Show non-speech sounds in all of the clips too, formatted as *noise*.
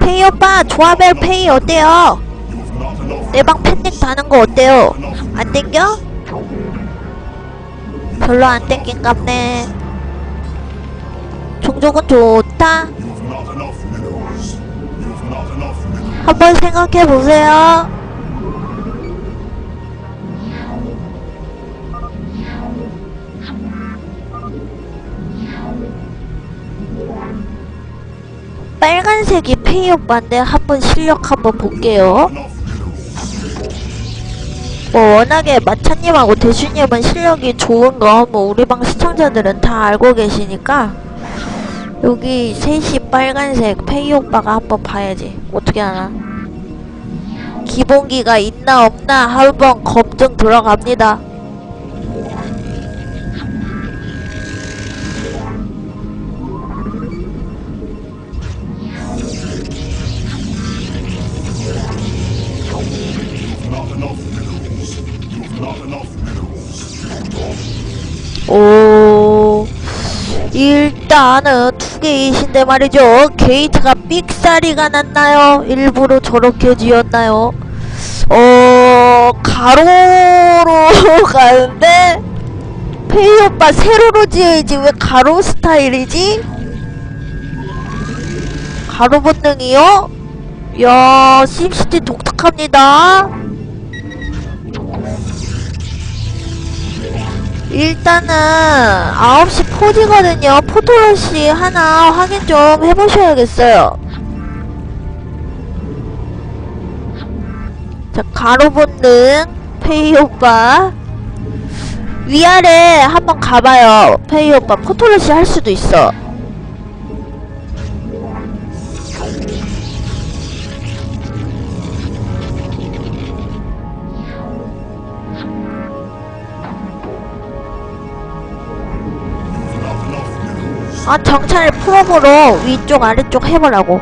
페이 오빠 조합의 페이 어때요? 내 방 팬닉 다는 거 어때요? 안 땡겨? 별로 안 땡긴갑네 종족은 좋다 한번 생각해 보세요 빨간색이 페이 오빠인데 한번 실력 한번 볼게요. 뭐 워낙에 마차님하고 대슈님은 실력이 좋은 거 뭐 우리 방 시청자들은 다 알고 계시니까 여기 셋이 빨간색 페이 오빠가 한번 봐야지. 어떻게 하나? 기본기가 있나 없나 한번 검증 들어갑니다 오 일단은 두 개이신데 말이죠 게이트가 삑사리가 났나요? 일부러 저렇게 지었나요? 어 가로로 *laughs* 가는데 페이 오빠 세로로 지어야지 왜 가로 스타일이지? 가로 본능이요? 야 심시티 독특합니다 일단은 9시 포지거든요. 포토러시 하나 확인 좀 해보셔야겠어요. 자, 가로 본능, 페이 오빠. 위아래 한번 가봐요. 페이 오빠 포토러시 할 수도 있어. 아, 정찰 프로브로 위쪽 아래쪽 해보라고.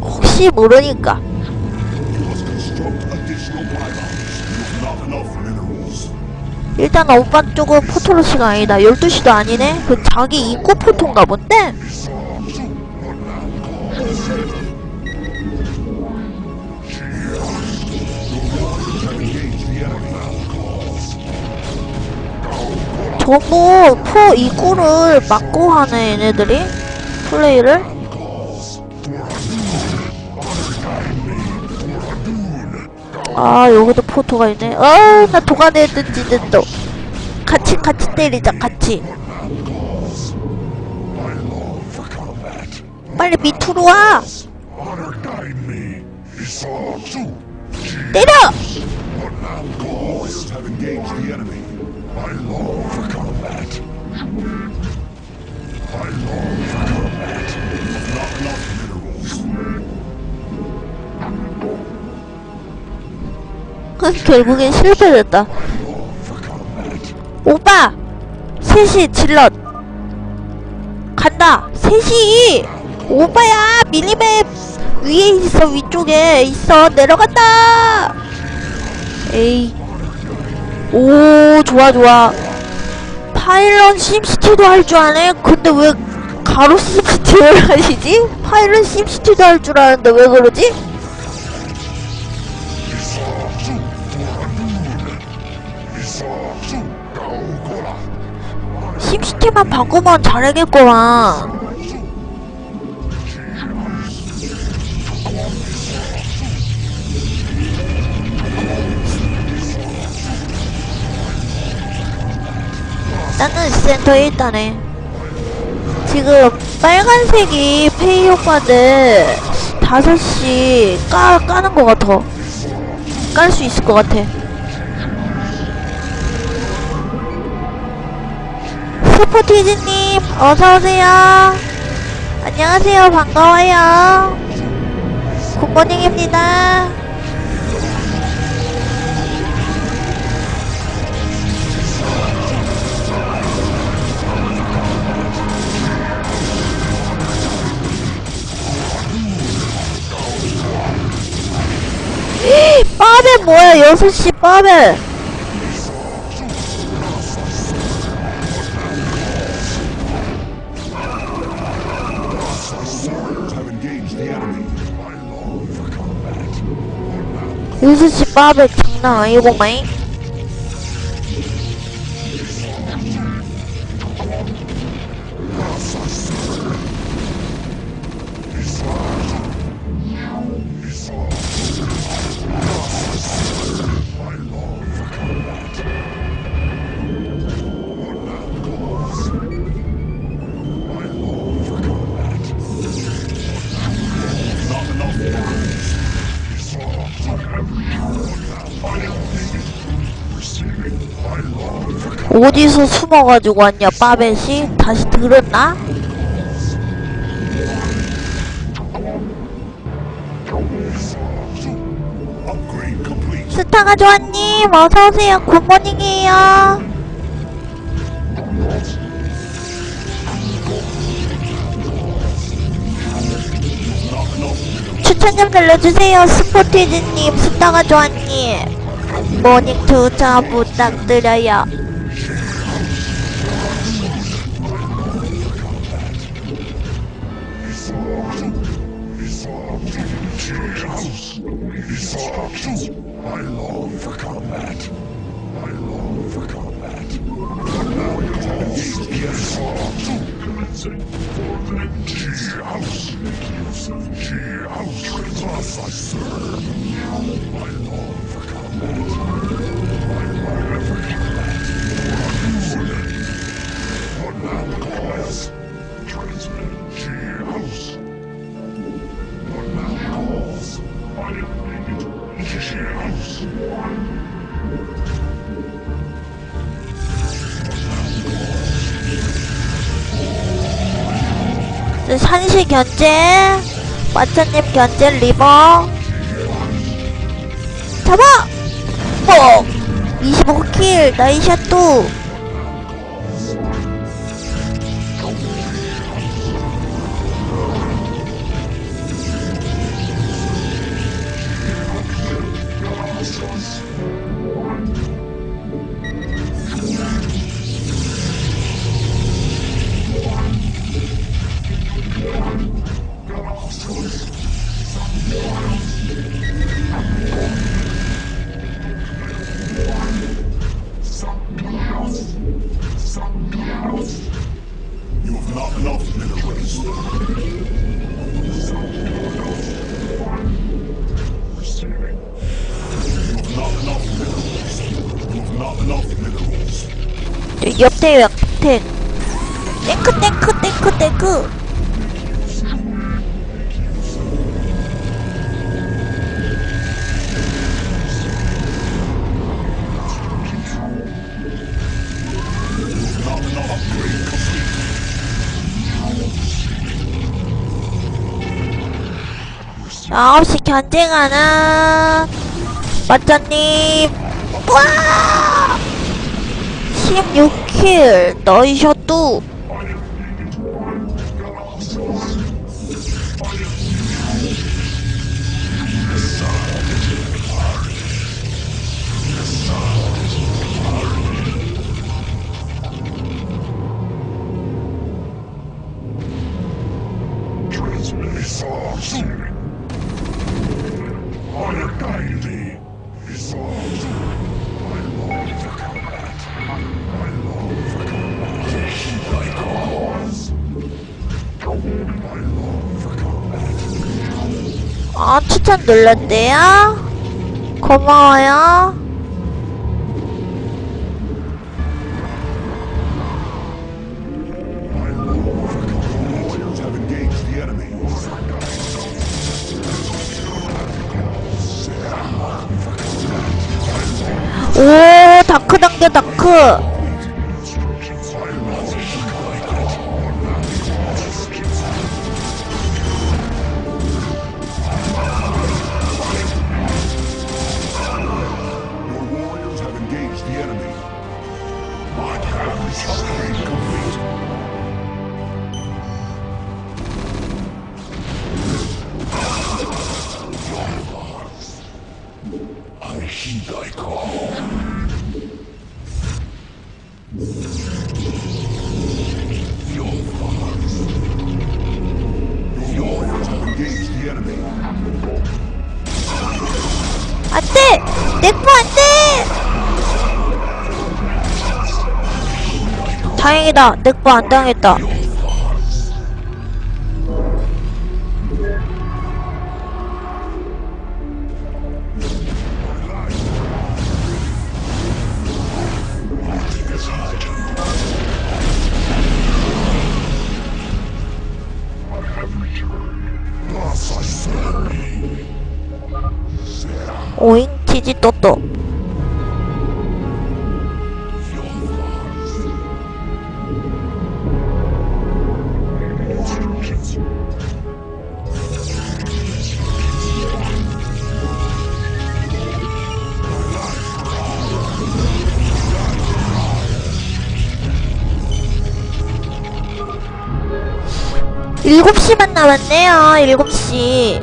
혹시 모르니까. 일단 오빠 쪽은 포토로시가 아니다. 12시도 아니네? 그 자기 입구 포토인가 본데? 전부 포 입구를 막고 하네 얘네들이? 플레이를? 아 여기도 포토가 있네. 아나 도가내든지는 또. 같이 같이 때리자 같이. 빨리 밑으로 와! 때려 결국엔 실패됐다. 오빠! 셋이 질럿. 간다. 셋이 오빠야! 미니맵 위에 있어 위쪽에. 있어 내려간다! 에이. 오 좋아 좋아 파일럿 심시티도 할 줄 아네 근데 왜 가로 심시티를 *laughs* 하시지? 파일럿 심시티도 할 줄 아는데 왜 그러지? 심시티만 바꾸면 잘하겠구만 나는 센터에 있다네 지금 빨간색이 페이 오빠인데 5시 깔, 까는 것 같아. 깔 수 있을 것 같아. 스포티즈님 어서오세요. 안녕하세요. 반가워요. 굿모닝입니다 뭐야 6시 밤에. 6시 밥에 장난 아니고마잉? 어디서 숨어가지고 왔냐 빠벳이? 다시 들었나? 스타가 좋아님 어서오세요 굿모닝이에요. 추천 좀 눌러주세요 스포티즈님. 스타가 좋아님 모닝 투자 부탁드려요 House. I long for combat. I long for combat. Now you have engaged the enemy. Commencing for the G house. Make use of G house. Thus I serve. I long 산시 견제 마차님 견제 리버 잡아! 뽕! 25킬 나이샷 또 여기 옆에 옆에 탱크 탱크 탱크 탱크. Not enough upgrade complete. 아홉 시 견제가는 마차님. 와 16킬 나이샷 또 아 추천 눌렀대요 고마워요. 오 다크 당겨 다크 다행이다. 내꺼 안 당했다. 오잉 치지 또또. 일곱 시만 남았네요. 일곱 시.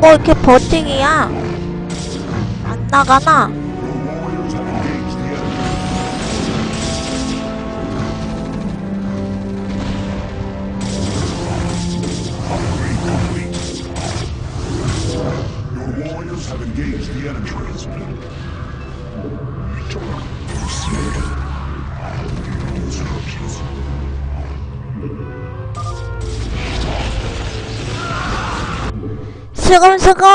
뭐 이렇게 버팅이야? 안 나가나? 슬금슬금